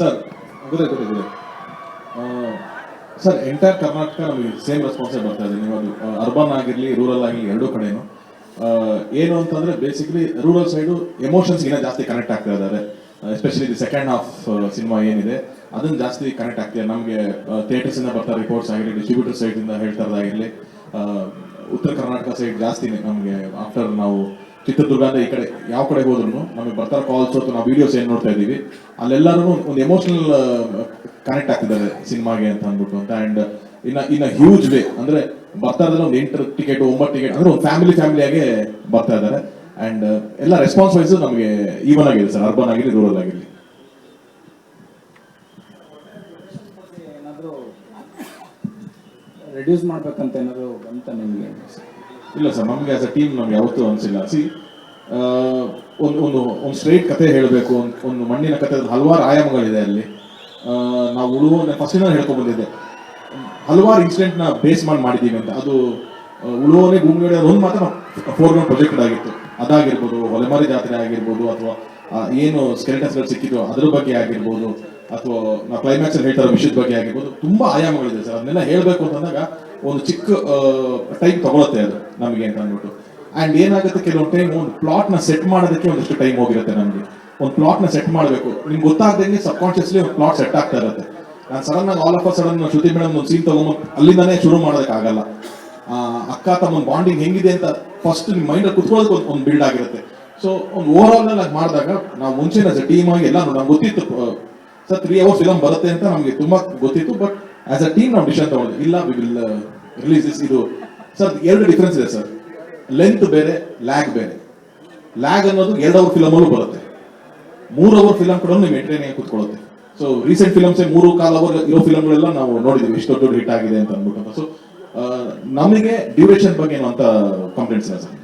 Sir ಗೊತ್ತಾಯ್ತು ಗೊತ್ತಾಯ್ತು sir entire Karnataka ನಮಗೆ ಸೇಮ್ ರೆಸ್ಪಾನ್ಸೇ ಬರ್ತಾ ಇದೆ. ನೀವು ಅದು ಅರ್ಬನ್ ಆಗಿರಲಿ ರೂರಲ್ ಆಗಿರಲಿ, ಎರಡೂ ಕಡೆನೂ. ಏನು ಅಂತಂದ್ರೆ ಬೇಸಿಕಲಿ ರೂರಲ್ ಸೈಡು ಎಮೋಷನ್ಸ್ ಇನ್ನ ಜಾಸ್ತಿ ಕನೆಕ್ಟ್ ಆಗ್ತಾ ಇದ್ದಾರೆ especially the second half cinema ಏನಿದೆ, ಅದನ್ನ ಜಾಸ್ತಿ ಕನೆಕ್ಟ್ ಆಗ್ತಿದೆ ನಮಗೆ ಥಿಯೇಟರ್ಸ್ ಇಂದ ಬರ್ತಾ ರಿಪೋರ್ಟ್ಸ್ ಆಗಿರಲಿ ಡಿಸ್ಟ್ರಿಬ್ಯೂಟರ್ ಸೈಡ್ ಇಂದ ಹೇಳ್ತಾ ಉತ್ತರ ಕರ್ನಾಟಕ ಸೈಡ್ ಜಾಸ್ತಿ ನಮಗೆ ಆಫ್ಟರ್ ನಾವು ಚಿತ್ರದುರ್ಗ ಅಂದ್ರೆ ಈ ಕಡೆ ಯಾವ ಕಡೆ ಹೋದ್ರು ನಮಗೆ ಬರ್ತಾರೆ ಕಾಲ್ಸ್ ಅಥವಾ ನಾವು ವಿಡಿಯೋಸ್ ಏನ್ ನೋಡ್ತಾ ಇದೀವಿ ಅಲ್ಲೆಲ್ಲರೂ ಒಂದು ಎಮೋಷನಲ್ ಕನೆಕ್ಟ್ ಆಗ್ತಿದ್ದಾರೆ ಸಿನಿಮಾಗೆ ಅಂತ ಅಂದ್ಬಿಟ್ಟು ಅಂತ. ಅಂಡ್ ಇನ್ನ ಇನ್ನ ಹ್ಯೂಜ್ ವೇ ಅಂದ್ರೆ ಬರ್ತಾ ಇದ್ದಾರೆ ಒಂದು ಎಂಟು ಟಿಕೆಟ್ ಒಂಬತ್ತು ಟಿಕೆಟ್ ಅಂದ್ರೆ ಒಂದು ಫ್ಯಾಮಿಲಿ ಫ್ಯಾಮಿಲಿಯಾಗೆ ಬರ್ತಾ ಇದ್ದಾರೆ. ಅಂಡ್ ಎಲ್ಲ ರೆಸ್ಪಾನ್ಸ್ ವೈಸ್ ನಮಗೆ ಈವನ್ ಆಗಿದೆ ಸರ್ ಅರ್ಬನ್ ಆಗಿರಲಿ ರೂರಲ್ ಆಗಿರಲಿ. ರೆಡ್ಯೂಸ್ ಮಾಡ್ಬೇಕಂತ ಏನಾದ್ರು ಬಂತ ನಿಮಗೆ? ಇಲ್ಲ ಸರ್, ನಮಗೆ ಆಸ್ ಅ ಟೀಮ್ ನಮ್ಗೆ ಯಾವತ್ತೂ ಅನಿಸಿಲ್ಲ. ಸಿ ಒಂದು ಒಂದು ಒಂದು ಸ್ಟ್ರೈಟ್ ಕತೆ ಹೇಳಬೇಕು ಒಂದು ಮಣ್ಣಿನ ಕತೆ ಹಲವಾರು ಆಯಾಮಗಳಿದೆ ಅಲ್ಲಿ. ನಾವು ಉಳುವ ಫಸ್ಟ್ ಹೇಳ್ಕೊಬಂದಿದ್ದೆ ಹಲವಾರು ಇನ್ಸಿಡೆಂಟ್ನ ಬೇಸ್ ಮಾಡಿ ಮಾಡಿದ್ದೀವಿ ಅಂತ. ಅದು ಉಳುವನೇ ಒಡೆಯೋದು ಒಂದು ಮಾತ್ರ ಫೋರ್ ಗ್ರೌಂಡ್ ಪ್ರಾಜೆಕ್ಟ್ ಆಗಿತ್ತು. ಅದಾಗಿರ್ಬೋದು, ಹೊಲೆಮಾರಿ ಜಾತ್ರೆ ಆಗಿರ್ಬೋದು, ಅಥವಾ ಏನು ಸ್ಕೆಲೆಟನ್ಸ್ಗಳು ಸಿಕ್ಕಿದ್ರು ಅದ್ರ ಬಗ್ಗೆ ಆಗಿರ್ಬೋದು, ಅಥವಾ ನಾವು ಕ್ಲೈಮ್ಯಾಕ್ಸ್ ಅಲ್ಲಿ ಹೇಳ್ತಾರೋ ವಿಷಯದ ಬಗ್ಗೆ ಆಗಿರ್ಬೋದು, ತುಂಬಾ ಆಯಾಮಗಳಿದೆ ಸರ್. ಅದನ್ನೆಲ್ಲ ಹೇಳಬೇಕು ಅಂತಂದಾಗ ಒಂದು ಚಿಕ್ಕ ಟೈಮ್ ತಗೊಳತ್ತೆ ಅದು ನಮಗೆ ಅಂತ ಅಂದ್ಬಿಟ್ಟು. ಅಂಡ್ ಏನಾಗುತ್ತೆ ಕೆಲವೊಂದು ಟೈಮ್ ಒಂದು ಪ್ಲಾಟ್ನ ಸೆಟ್ ಮಾಡೋದಕ್ಕೆ ಒಂದಷ್ಟು ಟೈಮ್ ಹೋಗಿರುತ್ತೆ ನಮಗೆ. ಒಂದು ಪ್ಲಾಟ್ನ ಸೆಟ್ ಮಾಡಬೇಕು. ನಿಮ್ಗೆ ಗೊತ್ತಾಗದಂಗೆ ಸಬ್ ಕಾನ್ಶಿಯಸ್ಲಿ ಒಂದು ಪ್ಲಾಟ್ ಸೆಟ್ ಆಗ್ತಾ ಇರುತ್ತೆ. ನಾನು ಸಡನ್ ಆಗಿ all of a sudden Shruti madam ಒಂದು ಸೀನ್ ತಗೊಂಡು ಅಲ್ಲಿಂದಾನೇ ಶುರು ಮಾಡೋದಕ್ಕಾಗಲ್ಲ ಅಕ್ಕ ತಮ್ಮ ಬಾಂಡಿಂಗ್ ಹೆಂಗಿದೆ ಅಂತ ಫಸ್ಟ್ ನಿಮ್ಮ ಮೈಂಡ್ ಕುತ್ಕೊಳ್ಳೋದಕ್ಕೆ ಒಂದು ಒಂದು ಬಿಲ್ಡ್ ಆಗಿರುತ್ತೆ. ಸೊ ಒಂದು ಓವರ್ ಆಲ್ನಲ್ಲಿ ಮಾಡಿದಾಗ ನಾವು ಮುಂಚೆನ ಟೀಮ್ ಆಗಿ ಎಲ್ಲ ನಮ್ಗೆ ಗೊತ್ತಿತ್ತು ಸರ್ ತ್ರೀ ಅವರ್ಸ್ ಫಿಲಮ್ ಬರುತ್ತೆ ಅಂತ ನಮಗೆ ತುಂಬಾ ಗೊತ್ತಿತ್ತು ಬಟ್ ಆಸ್ ಅ ಟೀಮ್ ನಾವು ಡಿಸಿಷನ್ ತಗೊಂಡ್ವಿ ಇಲ್ಲ ವಿ ವಿಲ್ ರಿಲೀಸ್ ದಿಸ್ ಇದು, ಸರ್, ಎರಡು ಡಿಫ್ರೆನ್ಸ್ ಇದೆ, ಸರ್. ಲೆಂತ್ ಬೇರೆ ಲ್ಯಾಗ್ ಬೇರೆ. ಲ್ಯಾಗ್ ಅನ್ನೋದು ಎರಡು ಅವರ್ ಫಿಲಮ್ ಅಲ್ಲೂ ಬರುತ್ತೆ. ಮೂರು ಅವರ್ ಫಿಲಮ್ ಕೂಡ ನೀವು ಎಂಟರ್ಟೈನ್ ಕೂತ್ಕೊಳ್ಳುತ್ತೆ. ಸೊ ರೀಸೆಂಟ್ ಫಿಲಮ್ಸ್ ಮೂರು ಕಾಲ್ ಅವರ್ ಇರೋ ಫಿಲಮ್ಗಳೆಲ್ಲ ನಾವು ನೋಡಿದ್ವಿ ಇಷ್ಟು ದೊಡ್ಡ ಹಿಟ್ ಆಗಿದೆ ಅಂತ ಅಂದ್ಬಿಟ್ಟು. ಸೊ ನಮಗೆ ಡ್ಯೂರೇಷನ್ ಬಗ್ಗೆ ಏನು ಅಂತ ಕಂಪ್ಲೇಂಟ್ಸ್ ಇಲ್ಲ, ಸರ್.